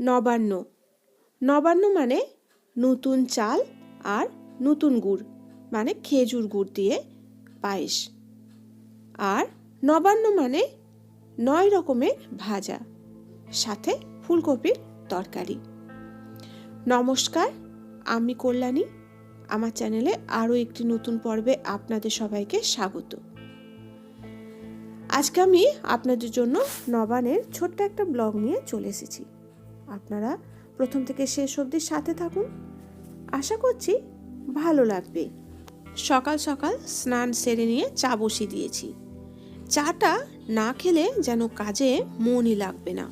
নবান্ন। নবান্ন মানে নতুন চাল আর নতুন গুড় মানে খেজুর গুড় দিয়ে পায়েস। আর নবান্ন মানে নয় রকমের ভাজা, সাথে ফুলকপির তরকারি। নমস্কার, আমি কল্যাণী। আমার চ্যানেলে আরও একটি নতুন পর্বে আপনাদের সবাইকে স্বাগত। আজকে আমি আপনাদের জন্য নবানের ছোট্ট একটা ব্লগ নিয়ে চলে এসেছি। আপনারা প্রথম থেকে শেষ অবধি সাথে থাকুন। আশা করছি ভালো লাগবে। সকাল সকাল স্নান সেরে নিয়ে চা বসিয়ে দিয়েছি। চাটা না খেলে যেন কাজে মনই লাগবে না।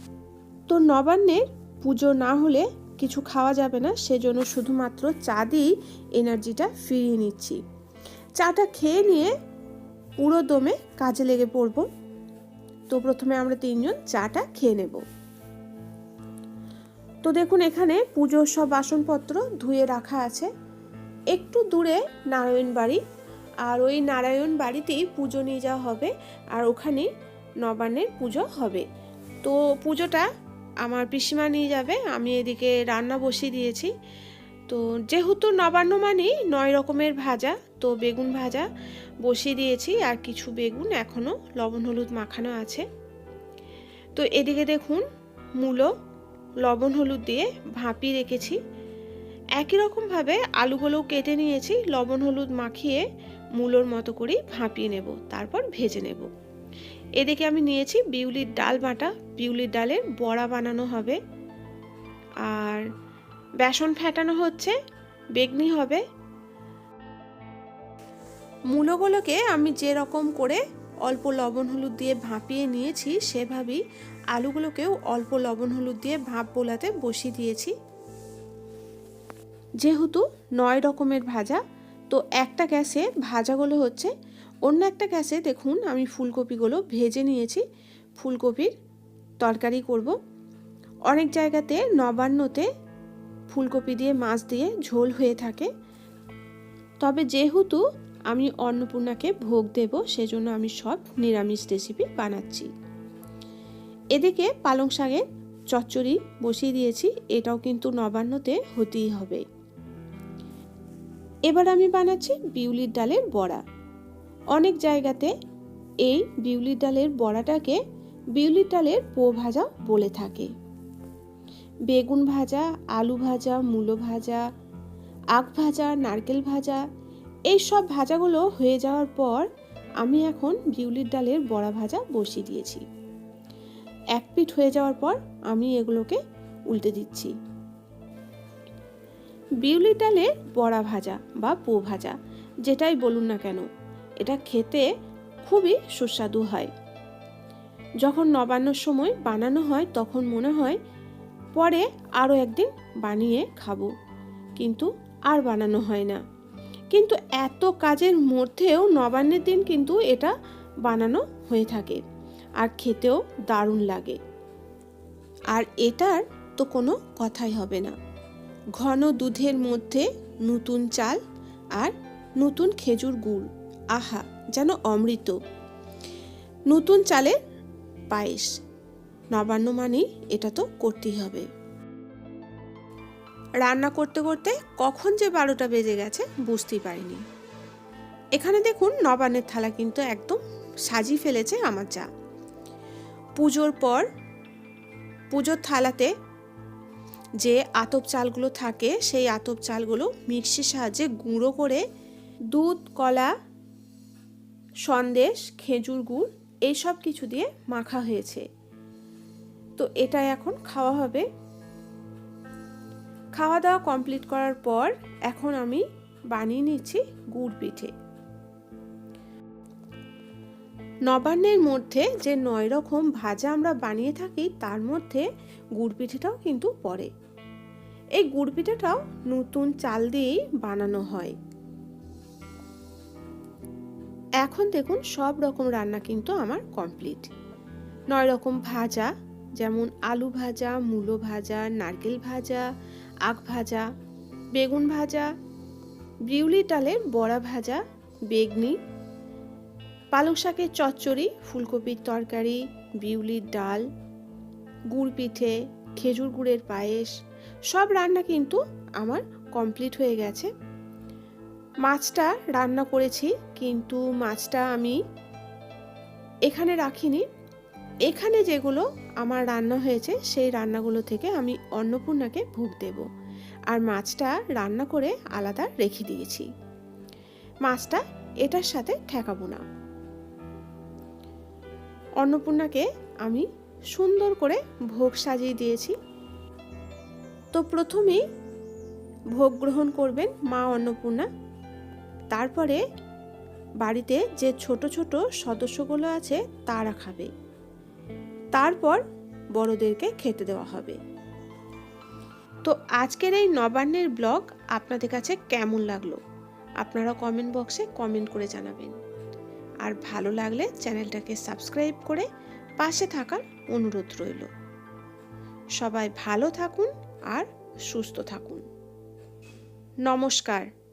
তো নবান্নের পুজো না হলে কিছু খাওয়া যাবে না, সেজন্য শুধুমাত্র চা দিয়েই এনার্জিটা ফিরিয়ে নিচ্ছি। চাটা খেয়ে নিয়ে পুরো দমে কাজে লেগে পড়ব। তো প্রথমে আমরা তিনজন চাটা খেয়ে নেব। তো দেখুন এখানে পুজোর সব বাসনপত্র ধুয়ে রাখা আছে। একটু দূরে নারায়ণ বাড়ি। আর ওই নারায়ণ বাড়িতেই পুজো নিয়ে যাওয়া হবে। আর ওখানেই নবান্নের পুজো হবে। তো পুজোটা আমার পিসিমা নিয়ে যাবে। আমি এদিকে রান্না বসিয়ে দিয়েছি। তো যেহেতু নবান্ন মানেই নয় রকমের ভাজা, তো বেগুন ভাজা বসিয়ে দিয়েছি। আর কিছু বেগুন এখনও লবণ হলুদ মাখানো আছে। তো এদিকে দেখুন, মূলো লবণ হলুদ দিয়ে ভাপিয়ে রেখেছি। একই রকমভাবে আলুগুলোও কেটে নিয়েছি। লবণ হলুদ মাখিয়ে মূলোর মতো করেই ভাপিয়ে নেব, তারপর ভেজে নেব। এদিকে আমি নিয়েছি বিউলির ডাল বাটা। বিউলির ডালের বড়া বানানো হবে। আর বেসন ফেটানো হচ্ছে, বেগনি হবে। মূলগুলোকে আমি যেরকম করে অল্প লবণ হলুদ দিয়ে ভাপিয়ে নিয়েছি, সেভাবেই আলুগুলোকেও অল্প লবণ হলুদ দিয়ে ভাপ বোলাতে বসিয়ে দিয়েছি। যেহেতু নয় রকমের ভাজা, তো একটা গ্যাসে ভাজাগুলো হচ্ছে। অন্য একটা গ্যাসে দেখুন, আমি ফুলকপিগুলো ভেজে নিয়েছি। ফুলকপির তরকারি করব। অনেক জায়গাতে নবান্নতে ফুলকপি দিয়ে, মাছ দিয়ে ঝোল হয়ে থাকে। তবে যেহেতু আমি অন্নপূর্ণাকে ভোগ দেব, সেজন্য আমি সব নিরামিষ রেসিপি বানাচ্ছি। এদিকে পালং শাকের চচ্চড়ি বসিয়ে দিয়েছি, এটাও কিন্তু নবান্নতে হতেই হবে। এবার আমি বানাচ্ছি বিউলির ডালের বড়া। অনেক জায়গাতে এই বিউলির ডালের বড়াটাকে বিউলির ডালের পো ভাজা বলে থাকে। বেগুন ভাজা, আলু ভাজা, মূলো ভাজা, আখ ভাজা, নারকেল ভাজা এই সব ভাজাগুলো হয়ে যাওয়ার পর আমি এখন বিউলির ডালের বড়া ভাজা বসিয়ে দিয়েছি। এক পিঠ হয়ে যাওয়ার পর আমি এগুলোকে উল্টে দিচ্ছি। বিউলির ডালের বড়া ভাজা বা পো ভাজা, যেটাই বলুন না কেন, এটা খেতে খুবই সুস্বাদু হয়। যখন নবান্নর সময় বানানো হয়, তখন মনে হয় পরে আরও একদিন বানিয়ে খাব, কিন্তু আর বানানো হয় না। কিন্তু এত কাজের মধ্যেও নবান্নের দিন কিন্তু এটা বানানো হয়ে থাকে আর খেতেও দারুণ লাগে। আর এটার তো কোনো কথাই হবে না। ঘন দুধের মধ্যে নতুন চাল আর নতুন খেজুর গুড়। আহা, যেন অমৃত। নতুন চালের পায়েস। নবান্ন মানেই এটা তো করতেই হবে। রান্না করতে করতে কখন যে বারোটা বেজে গেছে বুঝতেই পারিনি। এখানে দেখুন নবান্নের থালা কিন্তু একদম সাজিয়ে ফেলেছে আমার চা পুজোর পর পুজোর থালাতে যে আতপ চালগুলো থাকে সেই আতপ চালগুলো মিক্সির সাহায্যে গুঁড়ো করে দুধ, কলা, সন্দেশ, খেজুর গুড় এইসব কিছু দিয়ে মাখা হয়েছে। তো এটা এখন খাওয়া হবে খাওয়া দাওয়া কমপ্লিট করার পর এখন আমি বানিয়ে নিচ্ছি গুড় পিঠে। নবান্নের মধ্যে যে নয় রকম ভাজা আমরা বানিয়ে থাকি, তার মধ্যে গুড় পিঠেটাও কিন্তু পড়ে। এই গুড় পিঠেটাও নতুন চাল দিয়েই বানানো হয়। এখন দেখুন সব রকম রান্না কিন্তু আমার কমপ্লিট নয় রকম ভাজা যেমন আলু ভাজা, মূলো ভাজা, নারকেল ভাজা, আখ ভাজা, বেগুন ভাজা বিউলি ডালের বড়া ভাজা, বেগনি, পালং শাকের চচ্চড়ি, ফুলকপির তরকারি, বিউলির ডাল, গুড় পিঠে, খেজুর গুড়ের পায়েস, সব রান্না কিন্তু আমার কমপ্লিট হয়ে গেছে। মাছটা রান্না করেছি, কিন্তু মাছটা আমি এখানে রাখিনি। এখানে যেগুলো আমার রান্না হয়েছে, সেই রান্নাগুলো থেকে আমি অন্নপূর্ণাকে ভোগ দেব। আর মাছটা রান্না করে আলাদা রেখে দিয়েছি। মাছটা এটার সাথে ঠেকাবো না। অন্নপূর্ণাকে আমি সুন্দর করে ভোগ সাজিয়ে দিয়েছি। তো প্রথমেই ভোগ গ্রহণ করবেন মা অন্নপূর্ণা। তারপরে বাড়িতে যে ছোট ছোট সদস্যগুলো আছে, তারা খাবে। তারপর বড়দেরকে খেতে দেওয়া হবে। তো আজকের এই নবান্নের ব্লগ আপনাদের কাছে কেমন লাগল? আপনারা কমেন্ট বক্সে কমেন্ট করে জানাবেন। আর ভালো লাগলে চ্যানেলটাকে সাবস্ক্রাইব করে পাশে থাকার অনুরোধ রইল। সবাই ভালো থাকুন আর সুস্থ থাকুন। নমস্কার।